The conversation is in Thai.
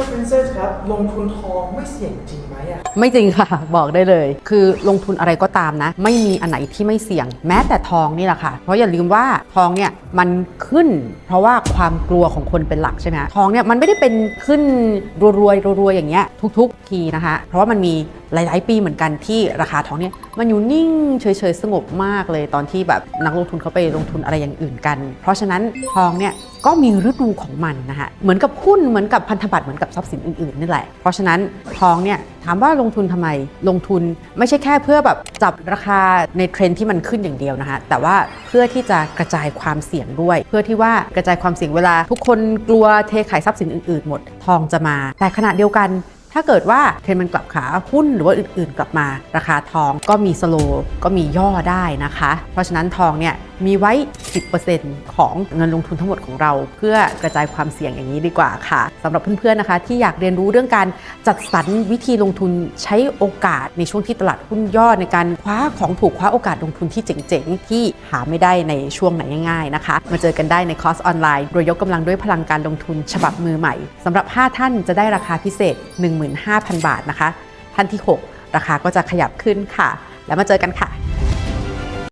รพรินเซสครับ ลงทุนทองไม่เสี่ยงจริงไหมอะไม่จริงค่ะ บอกได้เลย คือลงทุนอะไรก็ตามนะ ไม่มีอันไหนที่ไม่เสี่ยง แม้แต่ทองนี่แหละค่ะ เพราะอย่าลืมว่าทองเนี่ยมันขึ้น เพราะว่าความกลัวของคนเป็นหลักใช่ไหมทองเนี่ยมันไม่ได้เป็นขึ้นรัวๆรัวๆอย่างเงี้ยทุก ๆ ทีนะคะ เพราะว่ามันมี หลาย ๆ ปีเหมือนกันที่ราคาทองเนี่ยมันอยู่นิ่งเฉย ๆ สงบมากเลยตอนที่แบบนักลงทุนเขาไปลงทุนอะไรอย่างอื่นกัน เพราะฉะนั้นทองเนี่ยก็มีฤดูของมันนะคะเหมือนกับหุ้นเหมือนกับพันธบัตรเหมือนกับทรัพย์สินอื่น ๆ นี่แหละ เพราะฉะนั้นทองเนี่ยถามว่าลงทุนทำไมลงทุนไม่ใช่แค่เพื่อแบบจับราคาในเทรนด์ที่มันขึ้นอย่างเดียวนะคะแต่ว่าเพื่อที่จะกระจายความเสี่ยงด้วย เพื่อที่ว่ากระจายความเสี่ยงเวลา ทุกคนกลัวเทขายทรัพย์สินอื่น ๆ หมด ทองจะมา แต่ขณะเดียวกัน ถ้าเกิดว่าเทรนมันกลับขาหุ้นหรือว่าอื่นๆ กลับมา ราคาทองก็มีสโลว์ก็มีย่อได้นะคะ เพราะฉะนั้นทองเนี่ย มีไว้ 10%ของเงินลงทุนทั้งหมดของเรา เพื่อกระจายความเสี่ยงอย่างนี้ดีกว่าค่ะสำหรับเพื่อนๆนะคะ ที่อยากเรียนรู้เรื่องการจัดสรรวิธีลงทุนใช้โอกาสในช่วงที่ตลาดหุ้นย่อในการคว้าของถูกคว้าโอกาสลงทุนที่เจ๋งๆ ที่หาไม่ได้ในช่วงไหนง่ายๆนะคะ มาเจอกันได้ในคอร์สออนไลน์โดยยกกำลังด้วยพลังการลงทุนฉบับมือใหม่สำหรับ 5 ท่านจะได้ราคาพิเศษ 15,000 บาทนะคะ ท่านที่ 6 ราคาก็จะขยับขึ้นค่ะ แล้วมาเจอกันค่ะ